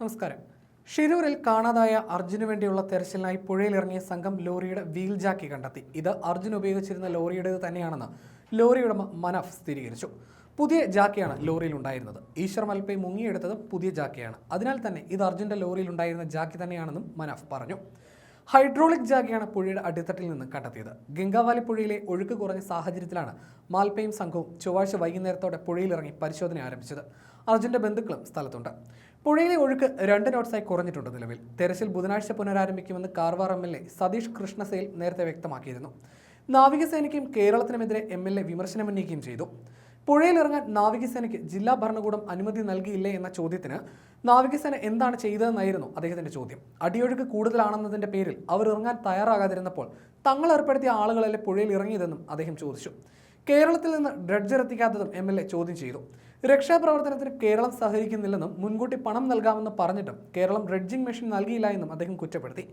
നമസ്കാരം. ഷിരൂരിൽ കാണാതായ അർജുന് വേണ്ടിയുള്ള തെരച്ചിലിനായി പുഴയിലിറങ്ങിയ സംഘം ലോറിയുടെ വീൽ ജാക്കി കണ്ടെത്തി. ഇത് അർജുൻ ഉപയോഗിച്ചിരുന്ന ലോറിയുടേത് തന്നെയാണെന്ന് ലോറി ഉടമ മനഫ് സ്ഥിരീകരിച്ചു. പുതിയ ജാക്കിയാണ് ലോറിയിൽ ഉണ്ടായിരുന്നത് ഈശ്വർ മൽപ്പൈ മുങ്ങിയെടുത്തത് പുതിയ ജാക്കിയാണ്. അതിനാൽ തന്നെ ഇത് അർജുന്റെ ലോറിയിൽ ഉണ്ടായിരുന്ന ജാക്കി തന്നെയാണെന്നും മനഫ് പറഞ്ഞു. ഹൈഡ്രോളിക് ജാക്കിയാണ് പുഴയുടെ അടിത്തട്ടിൽ നിന്ന് കണ്ടെത്തിയത്. ഗംഗാവാലി പുഴയിലെ ഒഴുക്ക് കുറഞ്ഞ സാഹചര്യത്തിലാണ് മാൽപ്പയും സംഘവും ചൊവ്വാഴ്ച വൈകുന്നേരത്തോടെ പുഴയിലിറങ്ങി പരിശോധന ആരംഭിച്ചത്. അർജുന്റെ ബന്ധുക്കളും സ്ഥലത്തുണ്ട്. പുഴയിലെ ഒഴുക്ക് രണ്ട് നോട്ട്സായി കുറഞ്ഞിട്ടുണ്ട് നിലവിൽ. തെരച്ചിൽ ബുധനാഴ്ച പുനരാരംഭിക്കുമെന്ന് Karwar M L A Satish Krishna Sail നേരത്തെ വ്യക്തമാക്കിയിരുന്നു. നാവികസേനയ്ക്കും കേരളത്തിനുമെതിരെ എം എൽ എ വിമർശനമുന്നയിക്കുകയും ചെയ്തു. പുഴയിലിറങ്ങാൻ നാവികസേനയ്ക്ക് ജില്ലാ ഭരണകൂടം അനുമതി നൽകിയില്ലേ എന്ന ചോദ്യത്തിന് നാവികസേന എന്താണ് ചെയ്തതെന്നായിരുന്നു അദ്ദേഹത്തിന്റെ ചോദ്യം. അടിയൊഴുക്ക് കൂടുതലാണെന്നതിന്റെ പേരിൽ അവർ ഇറങ്ങാൻ തയ്യാറാകാതിരുന്നപ്പോൾ തങ്ങൾ ഏർപ്പെടുത്തിയ ആളുകളല്ലേ പുഴയിൽ ഇറങ്ങിയതെന്നും അദ്ദേഹം ചോദിച്ചു. കേരളത്തിൽ നിന്ന് ഡ്രഡ്ജർ എത്തിക്കാത്തതും എം എൽ എ ചോദ്യം ചെയ്തു. രക്ഷാപ്രവർത്തനത്തിന് കേരളം സഹകരിക്കുന്നില്ലെന്നും മുൻകൂട്ടി പണം നൽകാമെന്ന് പറഞ്ഞിട്ടും കേരളം ഡ്രഡ്ജിംഗ് മെഷീൻ നൽകിയില്ല എന്നും അദ്ദേഹം കുറ്റപ്പെടുത്തി.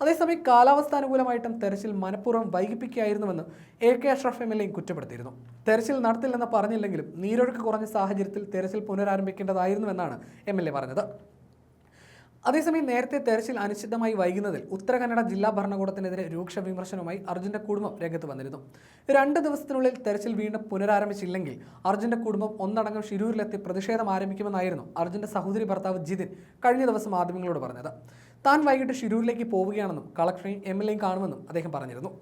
അതേസമയം കാലാവസ്ഥാനുകൂലമായിട്ടും തെരച്ചിൽ മനഃപൂർവം വൈകിപ്പിക്കുകയായിരുന്നുവെന്ന് A K Ashraf M L എയും കുറ്റപ്പെടുത്തിയിരുന്നു. തെരച്ചിൽ നടത്തില്ലെന്ന് പറഞ്ഞില്ലെങ്കിലും നീരൊഴുക്ക് കുറഞ്ഞ സാഹചര്യത്തിൽ തെരച്ചിൽ പുനരാരംഭിക്കേണ്ടതായിരുന്നുവെന്നാണ് എം എൽ എ പറഞ്ഞത്. അതേസമയം നേരത്തെ തെരച്ചിൽ അനിശ്ചിതമായി വൈകുന്നതിൽ ഉത്തരകന്നഡ ജില്ലാ ഭരണകൂടത്തിനെതിരെ രൂക്ഷ വിമർശനവുമായി അർജുന്റെ കുടുംബം രംഗത്ത് വന്നിരുന്നു. രണ്ട് ദിവസത്തിനുള്ളിൽ തെരച്ചിൽ വീണ്ടും പുനരാരംഭിച്ചില്ലെങ്കിൽ അർജുന്റെ കുടുംബം ഒന്നടങ്കം ഷിരൂരിലെത്തി പ്രതിഷേധം ആരംഭിക്കുമെന്നായിരുന്നു അർജുന്റെ സഹോദരി ഭർത്താവ് ജിതിൻ കഴിഞ്ഞ ദിവസം മാധ്യമങ്ങളോട് പറഞ്ഞത്. താൻ വൈകിട്ട് ഷിരൂരിലേക്ക് പോവുകയാണെന്നും കളക്ടറെയും എം എൽ എയും കാണുമെന്നും അദ്ദേഹം പറഞ്ഞിരുന്നു.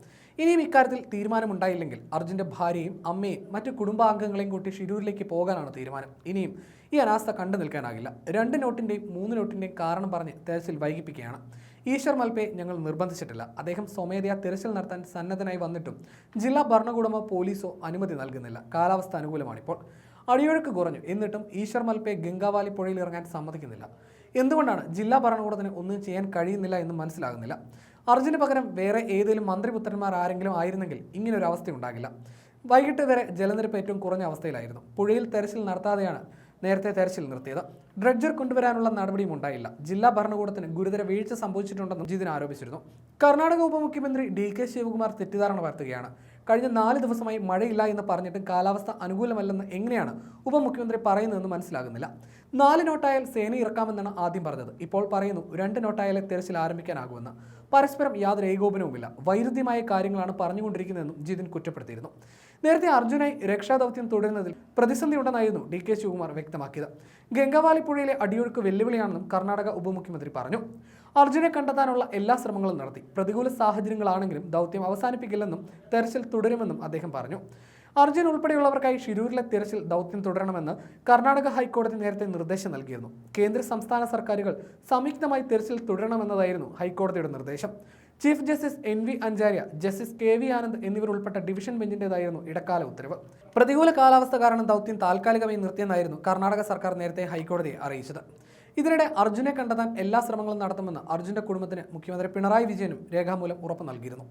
ഇനിയും ഇക്കാര്യത്തിൽ തീരുമാനമുണ്ടായില്ലെങ്കിൽ അർജുന്റെ ഭാര്യയും അമ്മയും മറ്റു കുടുംബാംഗങ്ങളെയും കൂട്ടി ഷിരൂരിലേക്ക് പോകാനാണ് തീരുമാനം. ഇനിയും ഈ അനാസ്ഥ കണ്ടു നിൽക്കാനാകില്ല. രണ്ട് നോട്ടിന്റെയും മൂന്ന് നോട്ടിന്റെയും കാരണം പറഞ്ഞ് തെരച്ചിൽ വൈകിപ്പിക്കുകയാണ്. ഈശ്വർ മൽപ്പയെ ഞങ്ങൾ നിർബന്ധിച്ചിട്ടില്ല. അദ്ദേഹം സ്വമേധയാ തിരച്ചിൽ നടത്താൻ സന്നദ്ധനായി വന്നിട്ടും ജില്ലാ ഭരണകൂടമോ പോലീസോ അനുമതി നൽകുന്നില്ല. കാലാവസ്ഥ അനുകൂലമാണിപ്പോൾ. അടിയൊഴുക്ക് കുറഞ്ഞു. എന്നിട്ടും ഈശ്വർ മൽപ്പയെ ഗംഗാവാലി പുഴയിൽ ഇറങ്ങാൻ സമ്മതിക്കുന്നില്ല. എന്തുകൊണ്ടാണ് ജില്ലാ ഭരണകൂടത്തിന് ഒന്നും ചെയ്യാൻ കഴിയുന്നില്ല എന്ന് മനസ്സിലാകുന്നില്ല? അർജുന് പകരം വേറെ ഏതെങ്കിലും മന്ത്രിപുത്രന്മാർ ആരെങ്കിലും ആയിരുന്നെങ്കിൽ ഇങ്ങനൊരു അവസ്ഥ ഉണ്ടാകില്ല. വൈകിട്ട് വരെ ജലനിരപ്പ് ഏറ്റവും കുറഞ്ഞ അവസ്ഥയിലായിരുന്നു. പുഴയിൽ തെരച്ചിൽ നടത്താതെയാണ് നേരത്തെ തെരച്ചിൽ നിർത്തിയത്. ഡ്രഡ്ജർ കൊണ്ടുവരാനുള്ള നടപടിയും ഉണ്ടായില്ല. ജില്ലാ ഭരണകൂടത്തിന് ഗുരുതര വീഴ്ച സംഭവിച്ചിട്ടുണ്ടെന്നും ജിതിൻ ആരോപിച്ചിരുന്നു. കർണാടക ഉപമുഖ്യമന്ത്രി ഡി കെ ശിവകുമാർ തെറ്റിദ്ധാരണ വരുത്തുകയാണ് കഴിഞ്ഞ നാല് ദിവസമായി മഴയില്ല എന്ന് പറഞ്ഞിട്ടും കാലാവസ്ഥ അനുകൂലമല്ലെന്ന് എങ്ങനെയാണ് ഉപമുഖ്യമന്ത്രി പറയുന്നതെന്ന് മനസ്സിലാകുന്നില്ല. നാല് നോട്ടായാൽ സേന ഇറക്കാമെന്നാണ് ആദ്യം പറഞ്ഞത്. ഇപ്പോൾ പറയുന്നു രണ്ട് നോട്ടായാലേ തെരച്ചിൽ ആരംഭിക്കാനാകുമെന്ന് പരസ്പരം യാതൊരു ഏകോപനവുമില്ല. വൈരുദ്ധ്യമായ കാര്യങ്ങളാണ് പറഞ്ഞുകൊണ്ടിരിക്കുന്നതെന്നും ജിതിൻ കുറ്റപ്പെടുത്തിയിരുന്നു. നേരത്തെ അർജുനായി രക്ഷാദൗത്യം തുടരുന്നതിൽ പ്രതിസന്ധി ഉണ്ടെന്നായിരുന്നു ഡി കെ ശിവകുമാർ വ്യക്തമാക്കിയത്. ഗംഗാവാലി പുഴയിലെ അടിയൊഴുക്ക് വെല്ലുവിളിയാണെന്നും കർണാടക ഉപമുഖ്യമന്ത്രി പറഞ്ഞു. അർജുനെ കണ്ടെത്താനുള്ള എല്ലാ ശ്രമങ്ങളും നടത്തി. പ്രതികൂല സാഹചര്യങ്ങളാണെങ്കിലും ദൗത്യം അവസാനിപ്പിക്കില്ലെന്നും തെരച്ചിൽ തുടരുമെന്നും അദ്ദേഹം പറഞ്ഞു. അർജുൻ ഉൾപ്പെടെയുള്ളവർക്കായി ഷിരൂരിലെ തിരച്ചിൽ ദൗത്യം തുടരണമെന്ന് കർണാടക ഹൈക്കോടതി നേരത്തെ നിർദ്ദേശം നൽകിയിരുന്നു. കേന്ദ്ര സംസ്ഥാന സർക്കാരുകൾ സംയുക്തമായി തിരച്ചിൽ തുടരണമെന്നതായിരുന്നു ഹൈക്കോടതിയുടെ നിർദ്ദേശം. Chief justice N V Anjaria justice K V Anand എന്നിവർ ഉൾപ്പെട്ട ഡിവിഷൻ ബെഞ്ചിന്റേതായിരുന്നു ഇടക്കാല ഉത്തരവ്. പ്രതികൂല കാലാവസ്ഥ കാരണം ദൗത്യം താൽക്കാലികമായി നിർത്തിയെന്നായിരുന്നു കർണാടക സർക്കാർ നേരത്തെ ഹൈക്കോടതിയെ അറിയിച്ചത്. ഇതിനിടെ അർജുനെ കണ്ടെത്താൻ എല്ലാ ശ്രമങ്ങളും നടത്തുമെന്ന് അർജുന്റെ കുടുംബത്തിന് മുഖ്യമന്ത്രി പിണറായി വിജയനും രേഖാമൂലം ഉറപ്പ് നൽകിയിരുന്നു.